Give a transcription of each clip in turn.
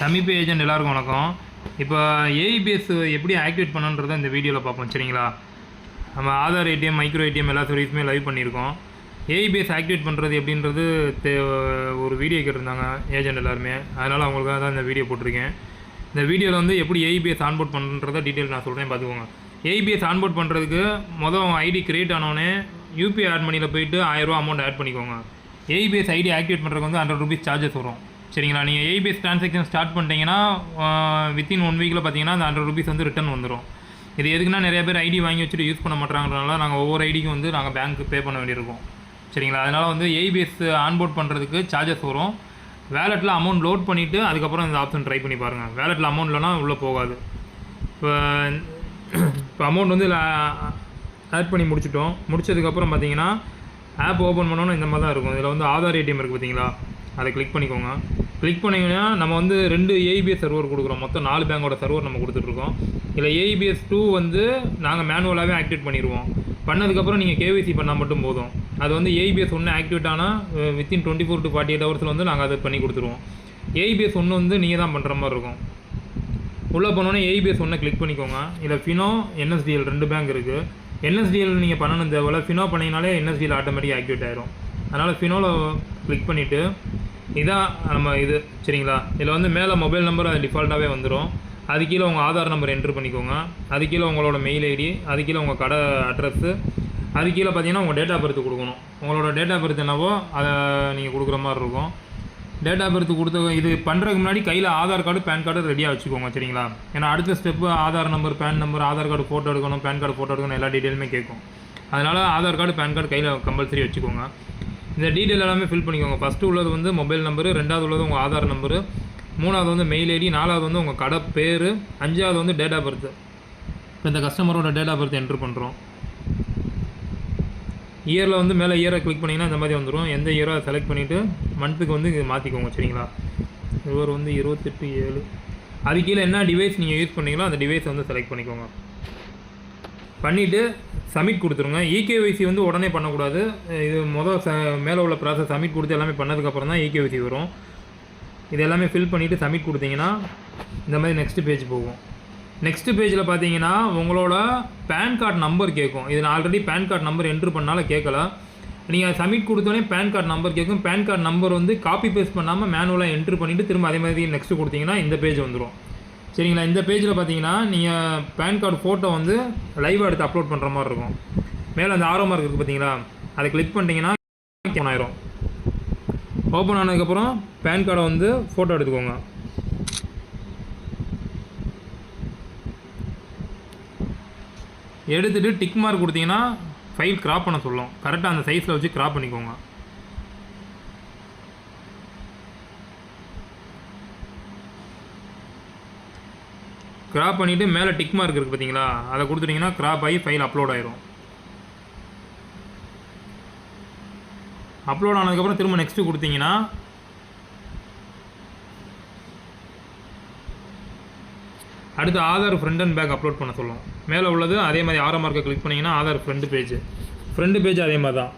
சமீப ஏஜென்ட் எல்லாருக்கும் வணக்கம். இப்போ ஏஇபிஎஸ் எப்படி ஆக்டிவேட் பண்ணுன்றதை இந்த வீடியோவில் பார்ப்போம் சரிங்களா? நம்ம ஆதார் ஏடிஎம் மைக்ரோ ஏடிஎம் எல்லா சர்வீஸுமே லைவ் பண்ணியிருக்கோம். ஏஇபிஎஸ் ஆக்டிவேட் பண்ணுறது எப்படின்றது தே ஒரு வீடியோ கேட்டிருந்தாங்க ஏஜென்ட் எல்லாருமே. அதனால் அவங்களுக்காக தான் இந்த வீடியோ போட்டிருக்கேன். இந்த வீடியோவில் வந்து எப்படி ஏஇபிஎஸ் ஆன்போர்ட் பண்ணுறத டீட்டெயில் நான் சொல்கிறேன் பார்த்துக்கோங்க. ஏஇபிஎஸ் ஆன்போர்ட் பண்ணுறதுக்கு மொதல் ஐடி கிரியேட் ஆனோடனே யூபிஐ ஆட் மணியில் போயிட்டு ஆயிரரூவா அமௌண்ட் ஆட் பண்ணிக்கோங்க. ஏஇபிஎஸ் ஐடி ஆக்டிவேட் பண்ணுறதுக்கு வந்து ஹண்ட்ரட் ருபீஸ் சார்ஜஸ் வரும். சரிங்களா? நீங்கள் ஏபிஎஸ் ட்ரான்சாக்ஷன் ஸ்டார்ட் பண்ணிட்டீங்கன்னா வித்தின் ஒன் வீக்கில் பார்த்தீங்கன்னா அந்த ஹண்ட்ரட் ருபீஸ் வந்து ரிட்டன் வந்துடும் இது எதுக்குன்னா நிறைய பேர் ஐடி வாங்கி வச்சுட்டு யூஸ் பண்ண மாட்டாங்கறதுனால நாங்கள் ஒவ்வொரு ஐடிக்கும் வந்து நாங்கள் பேங்க்கு பே பண்ண வேண்டியிருக்கோம். சரிங்களா? அதனால் வந்து ஏபிஎஸ் ஆன்போர்ட் பண்ணுறதுக்கு சார்ஜஸ் வரும். வேலெட்டில் அமௌண்ட் லோட் பண்ணிவிட்டு அதுக்கப்புறம் இந்த ஆப்ஷன் ட்ரை பண்ணி பாருங்கள் வேலெட்டில் அமௌண்ட் இல்லைனா உள்ளே போகாது. இப்போ இப்போ அமௌண்ட் வந்து ஆட் பண்ணி முடிச்சிட்டோம். முடிச்சதுக்கப்புறம் பார்த்தீங்கன்னா ஆப் ஓப்பன் பண்ணோன்னா இந்த மாதிரி தான் இருக்கும். இதில் வந்து ஆதார் ஏடிஎம் இருக்குது பார்த்தீங்களா அதை கிளிக் பண்ணிக்கோங்க. கிளிக் பண்ணிங்கன்னா நம்ம வந்து ரெண்டு ஏஇபிஎஸ் சர்வர் கொடுக்குறோம். மொத்தம் நாலு பேங்கோட சர்வர் நம்ம கொடுத்துட்ருக்கோம். இதில் ஏஇபிஎஸ் டூ வந்து நாங்கள் மேனுவலாகவே ஆக்டிவேட் பண்ணிடுவோம் பண்ணதுக்கப்புறம் நீங்கள் கேவிசி பண்ணால் மட்டும் போதும். அது வந்து ஏஇபிஎஸ் ஒன்று ஆக்டிவேட் ஆனால் within twenty four to forty eight ஹவர்ஸில் வந்து நாங்கள் அதை பண்ணி கொடுத்துருவோம். ஏஇபிஎஸ் ஒன்று வந்து நீங்கள் தான் பண்ணுற மாதிரி இருக்கும். உள்ளே போனோன்னே ஏபிஎஸ் ஒன்று கிளிக் பண்ணிக்கோங்க. இதில் ஃபினோ என்எஸ்டிஎல் ரெண்டு பேங்க் இருக்குது என்எஸ்டிஎல் நீங்கள் பண்ணணும் தேவையில்ல. ஃபினோ பண்ணிங்கனாலே என்எஸ்டிஎல் ஆட்டோமேட்டிக் ஆக்டிவேட் ஆயிரும். அதனால் ஃபினோவில் கிளிக் பண்ணிவிட்டு இதான் நம்ம இது சரிங்களா? இதில் வந்து மேலே மொபைல் நம்பர் அது டிஃபால்ட்டாகவே வந்துடும் அது கீழே உங்கள் ஆதார் நம்பர் என்ட்ரு பண்ணிக்கோங்க. அது கீழே உங்களோட மெயில் ஐடி அது கீழே உங்கள் கடை அட்ரஸ்ஸு அது கீழே பார்த்தீங்கன்னா உங்கள் டேட் ஆஃப் பர்த் கொடுக்கணும். உங்களோட டேட் ஆஃப் பர்த் என்னவோ அதை நீங்கள் கொடுக்குற மாதிரி இருக்கும். டேட் ஆஃப் பர்த் கொடுத்த இது பண்ணுறதுக்கு முன்னாடி கையில் ஆதார் கார்டு பேன் கார்டு ரெடியாக வச்சுக்கோங்க சரிங்களா? ஏன்னா அடுத்த step Aadhaar number PAN number Aadhaar card photo எடுக்கணும் பேன் கார்டு ஃபோட்டோ எடுக்கணும் எல்லா டீட்டெயிலுமே கேட்கும். அதனால் ஆதார் கார்டு பேன் கார்டு கையில் கம்பல்சரி வச்சுக்கோங்க. இந்த டீட்டெயில் எல்லாமே ஃபில் பண்ணிக்கோங்க. ஃபஸ்ட்டு உள்ளது வந்து மொபைல் நம்பரு ரெண்டாவது உள்ளது உங்கள் ஆதார் நம்பரு மூணாவது வந்து மெயில் ஐடி நாலாவது வந்து உங்கள் கடை பேர் அஞ்சாவது வந்து டேட் ஆஃப் பர்த் இப்போ இந்த கஸ்டமரோட டேட் ஆஃப் பர்த் என்ட்ரு பண்ணுறோம் இயரில் வந்து மேலே இயரை கிளிக் பண்ணிங்கன்னா இந்த மாதிரி வந்துடும் எந்த இயரோ அதை செலக்ட் பண்ணிவிட்டு மந்த்துக்கு வந்து இது மாற்றிக்கோங்க சரிங்களா? இவர் வந்து இருபத்தெட்டு ஏழு. அது கீழே என்ன டிவைஸ் நீங்கள் யூஸ் பண்ணீங்களோ அந்த டிவைஸை வந்து செலக்ட் பண்ணிக்கோங்க. பண்ணிவிட்டு சப்மிட் கொடுத்துருங்க. இகேவைசி வந்து உடனே பண்ணக்கூடாது. இது மொதல் ச மேலே உள்ள ப்ராசஸ் சப்மிட் கொடுத்து எல்லாமே பண்ணதுக்கப்புறம் தான் இகேவைசி வரும். இது எல்லாமே ஃபில் பண்ணிவிட்டு சப்மிட் கொடுத்தீங்கன்னா இந்த மாதிரி நெக்ஸ்ட் பேஜ் போகும். நெக்ஸ்ட்டு பேஜில் பார்த்தீங்கன்னா உங்களோட பேன் கார்டு நம்பர் கேட்கும். இதில் already PAN card number enter பண்ணாலும் கேட்கல. நீங்கள் சப்மிட் கொடுத்தோடனே பேன் கார்டு நம்பர் கேட்கும். பேன் கார்டு நம்பர் வந்து காப்பி பேஸ்ட் பண்ணாமல் மேனுவலாக என்ட்ரு பண்ணிவிட்டு திரும்ப அதே மாதிரி நெக்ஸ்ட்டு கொடுத்தீங்கன்னா இந்த பேஜ் வந்துடும் சரிங்களா? இந்த பேஜில் பார்த்தீங்கன்னா நீங்கள் பேன் கார்டு ஃபோட்டோ வந்து லைவாக எடுத்து அப்லோட் பண்ணுற மாதிரி இருக்கும். மேலே அந்த ஆரோ மார்க் இருக்குது பார்த்தீங்களா அதை கிளிக் பண்ணிட்டீங்கன்னா ஓப்பன் ஆயிரும். ஓப்பன் ஆனதுக்கப்புறம் பேன் கார்டை வந்து ஃபோட்டோ எடுத்துக்கோங்க. எடுத்துகிட்டு டிக் மார்க் கொடுத்தீங்கன்னா ஃபைல் கிராப் பண்ண சொல்லும். கரெக்டாக அந்த சைஸில் வச்சு கிராப் பண்ணிக்கோங்க. கிராப் பண்ணிவிட்டு மேலே டிக் மார்க் இருக்குது பார்த்தீங்களா அதை கொடுத்துட்டிங்கன்னா கிராப் ஆகி ஃபைல் அப்லோட் ஆயிரும். அப்லோட் ஆனதுக்கப்புறம் திரும்ப நெக்ஸ்ட்டு கொடுத்தீங்கன்னா அடுத்து Aadhaar front and back upload பண்ண சொல்லும். மேலே உள்ளது அதே மாதிரி ஆறாம் மார்க்கை கிளிக் பண்ணிங்கன்னா Aadhaar front page front page அதே மாதிரி தான்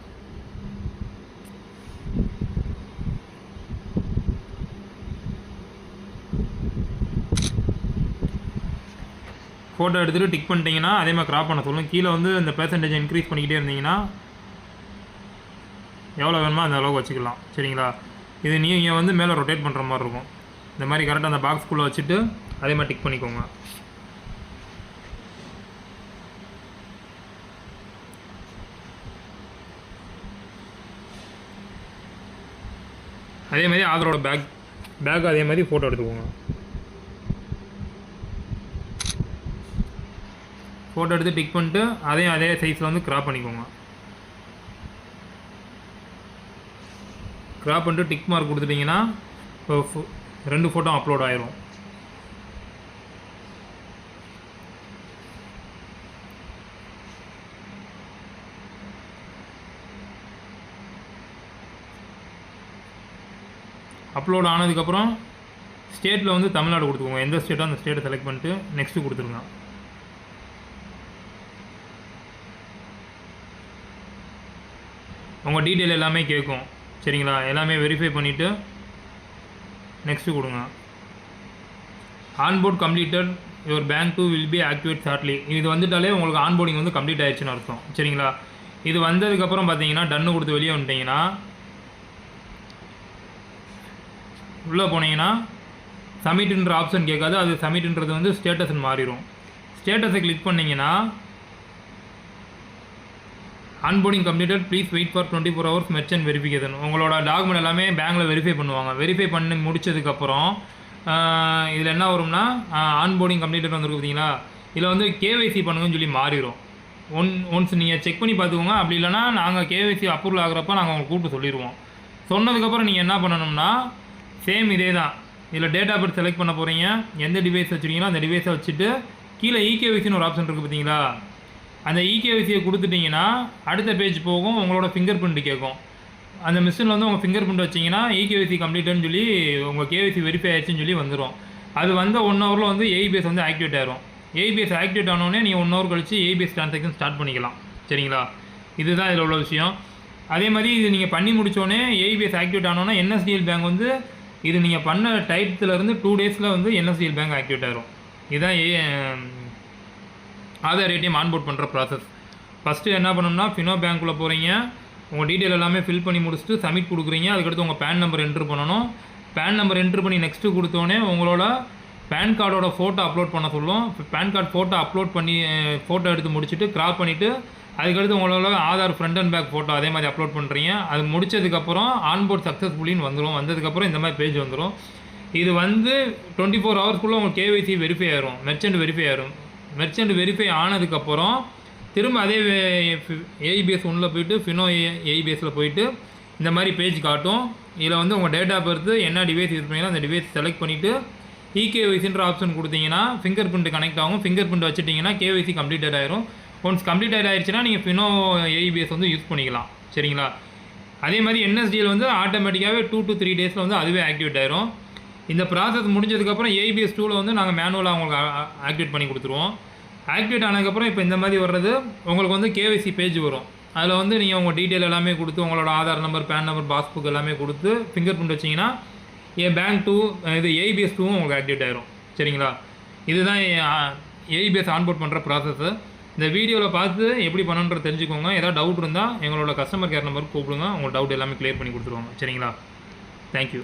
ஃபோட்டோ எடுத்துகிட்டு டிக் பண்ணிட்டீங்கன்னா அதே மாதிரி க்ராப் பண்ண சொல்லும் கீழே வந்து இந்த பெர்சன்டேஜ் இன்க்ரீஸ் பண்ணிக்கிட்டே இருந்தீங்கன்னா எவ்வளோ வேணுமோ அந்த அளவுக்கு வச்சுக்கலாம். சரிங்களா? இது நீங்கள் வந்து மேலே ரொட்டேட் பண்ணுற மாதிரி இருக்கும். இந்த மாதிரி கரெக்டாக அந்த பாக்ஸ்குள்ளே வச்சுட்டு அதே மாதிரி டிக் பண்ணிக்கோங்க. அதே மாதிரி ஆதாரோட பேக் பேக் அதே மாதிரி ஃபோட்டோ எடுத்துக்கோங்க. ஃபோட்டோ எடுத்து பிக் பண்ணிட்டு அதையும் அதே சைஸில் வந்து க்ராப் பண்ணிக்கோங்க. க்ராப் பண்ணிட்டு டிக் மார்க் கொடுத்துட்டிங்கன்னா இப்போ ஃபோ- ரெண்டு ஃபோட்டோ அப்லோட் ஆயிரும். அப்லோட் ஆனதுக்கப்புறம் ஸ்டேட்டில் வந்து தமிழ்நாடு கொடுத்துக்கோங்க. எந்த ஸ்டேட்டோ அந்த ஸ்டேட்டை செலக்ட் பண்ணிட்டு நெக்ஸ்ட்டு கொடுத்துருங்க. உங்கள் டீட்டெயில் எல்லாமே கேட்கும் சரிங்களா? எல்லாமே வெரிஃபை பண்ணிவிட்டு நெக்ஸ்ட்டு கொடுங்க. Onboard completed your bank two will be activate shortly இது வந்துட்டாலே உங்களுக்கு ஆன்போர்டிங் வந்து கம்ப்ளீட் ஆயிடுச்சுன்னு அர்த்தம். சரிங்களா? இது வந்ததுக்கப்புறம் பார்த்தீங்கன்னா டன்னு கொடுத்து வெளியே வந்துட்டீங்கன்னா உள்ளே போனீங்கன்னா சமிட்டுன்ற ஆப்ஷன் கேட்காது. அது சமிட்டுன்றது வந்து ஸ்டேட்டஸ்ன்னு மாறிடும். ஸ்டேட்டஸை கிளிக் பண்ணிங்கன்னா onboarding completed please wait for twenty four hours merchant verification உங்களோட டாக்குமெண்ட் எல்லாமே பேங்க்கில் வெரிஃபை பண்ணுவாங்க. வெரிஃபை பண்ணி முடிச்சதுக்கப்புறம் இதில் என்ன வரும்னா ஆன்போர்டிங் கம்ப்ளீட்டட் வந்துருக்கு பார்த்தீங்களா? இதில் வந்து கேவைசி பண்ணுங்கன்னு சொல்லி மாறிடும் ஒன் ஒன்ஸ் நீங்கள் செக் பண்ணி பார்த்துக்கோங்க. அப்படி இல்லைனா நாங்கள் கேவைசி அப்ரூவல் ஆகிறப்ப நாங்கள் உங்களுக்கு கூப்பிட்டு சொல்லிடுவோம் சொன்னதுக்கப்புறம் நீங்கள் என்ன பண்ணணும்னா சேம் இதே தான். இதில் டேட்டா பர்த் செலக்ட் பண்ண போகிறீங்க எந்த டிவைஸ் வச்சுருக்கீங்களோ அந்த டிவைஸை வச்சுட்டு கீழே E இகேவிசின்னு ஒரு ஆப்ஷன் இருக்குது பார்த்தீங்களா? அந்த E இகேவிசியை கொடுத்துட்டிங்கன்னா அடுத்த பேஜ் போகும் உங்களோட ஃபிங்கர் பிரிண்ட் கேட்கும். அந்த மிஷினில் வந்து உங்கள் ஃபிங்கர் பிரிண்ட் வச்சிங்கன்னா E இகேவிசி கம்ப்ளீட்டுன்னு சொல்லி உங்கள் கேவிசி வெரிஃபை ஆயிடுச்சுன்னு சொல்லி வந்துடும் அது வந்த ஒன் ஹவரில் வந்து ஏபிஎஸ் வந்து ஆக்டிவேட் ஆயிரும். ஏபிஎஸ் ஆக்டிவேட் ஆனோடனே நீங்கள் ஒன் ஹவர் கழிச்சு ஏபிஎஸ் ட்ரான்சாக்ஷன் ஸ்டார்ட் பண்ணிக்கலாம். சரிங்களா? இதுதான் இதில் உள்ள விஷயம். அதே மாதிரி இது நீங்கள் பண்ணி முடித்தோடனே ஏபிஎஸ் ஆக்டிவேட் ஆனோன்னா என்எஸ்டிஎல் பேங்க் வந்து இது நீங்கள் பண்ண டயத்துல டூ டேஸில் வந்து என்எஸ்டிஎல் பேங்க் ஆக்டிவேட் ஆயிரும். இதுதான் ஏ ஆதார் ஏடிஎம் ஆன்போர்ட் பண்ணுற ப்ராசஸ் ஃபஸ்ட்டு என்ன பண்ணணும்னா ஃபினோ பேங்க்குள்ளே போகிறீங்க உங்கள் டீட்டெயில் எல்லாமே ஃபில் பண்ணி முடிச்சுட்டு சப்மிட் கொடுக்குறீங்க. அதுக்கடுத்து உங்கள் பேன் நம்பர் என்ட்ரு பண்ணணும். பேன் நம்பர் என்ட்ரு பண்ணி நெக்ஸ்ட்டு கொடுத்தோடனே உங்களோட பேன் கார்டோட ஃபோட்டோ அப்லோட் பண்ண சொல்லும். பேன் கார்டு ஃபோட்டோ அப்லோட் பண்ணி ஃபோட்டோ எடுத்து முடிச்சுட்டு கிராப் பண்ணிவிட்டு அதுக்கடுத்து உங்களோட Aadhaar front and back photo அதே மாதிரி அப்லோட் பண்ணுறீங்க அது முடிச்சதுக்கப்புறம் ஆன்போர்ட் சக்ஸஸ்ஃபுல்லின்னு வந்துடும் வந்ததுக்கப்புறம் இந்த மாதிரி பேஜ் வந்துடும் இது வந்து டுவெண்ட்டி ஃபோர் ஹவர்ஸ்க்குள்ளே உங்கள் கேவைசி வெரிஃபை ஆயிரும். மெர்ச்சன்ட் வெரிஃபை ஆயிரும். மெர்ச்சன்ட் வெரிஃபை ஆனதுக்கப்புறம் திரும்ப அதே ஏஇபிஎஸ் ஒன்றில் போயிட்டு ஃபினோ ஏஇபிஎஸ்சில் போயிட்டு இந்த மாதிரி பேஜ் காட்டும். இதில் வந்து உங்கள் டேட்டா பொறுத்து என்ன டிவைஸ் யூஸ் பண்ணீங்களோ அந்த டிவைஸ் செலக்ட் பண்ணிவிட்டு இகேஒய்சின்ற இகேவைசின்ற ஆப்ஷன் கொடுத்தீங்கன்னா ஃபிங்கர் பிரிண்ட் கனெக்ட் ஆகும் ஃபிங்கர் பிரிண்ட் வச்சுட்டிங்கன்னா கேவைசி கம்ப்ளீட்டட் ஆயிரும். ஒன்ஸ் கம்ப்ளீட்டட் ஆயிடுச்சுன்னா நீங்கள் ஃபினோ ஏஇபிஎஸ் வந்து யூஸ் பண்ணிக்கலாம். சரிங்களா? அதே மாதிரி என்எஸ்டியில் வந்து ஆட்டோமேட்டிக்காகவே டூ டு த்ரீ டேஸில் வந்து அதுவே ஆக்டிவேட் ஆயிரும். இந்த ப்ராசஸ் முடிஞ்சதுக்கப்புறம் ஏபிஎஸ் டூவில் வந்து நாங்கள் மேனுவலாக உங்களுக்கு ஆக்டிவேட் பண்ணி கொடுத்துருவோம். ஆக்டிவேட் ஆனதுக்கப்புறம் இப்போ இந்த மாதிரி வர்றது உங்களுக்கு வந்து கேவைசி பேஜ் வரும். அதில் வந்து நீங்கள் உங்கள் டீட்டெயில் எல்லாமே கொடுத்து உங்களோட Aadhaar number PAN number passbook எல்லாமே கொடுத்து ஃபிங்கர் பிரிண்ட் வச்சிங்கன்னா என் பேங்க் டூ இது ஏபிஎஸ் டூவும் உங்களுக்கு ஆக்டிவேட் ஆயிரும். சரிங்களா? இதுதான் ஏபிஎஸ் ஆன்போர்ட் பண்ணுற ப்ராசஸ்ஸு இந்த வீடியோவில் பார்த்து எப்படி பண்ணணுன்ற தெரிஞ்சுக்கோங்க. ஏதாவது டவுட் இருந்தால் எங்களோட கஸ்டமர் கேர் நம்பருக்கு கூப்பிடுங்க. உங்கள் டவுட் எல்லாமே க்ளியர் பண்ணி கொடுத்துருவாங்க. சரிங்களா? தேங்க்யூ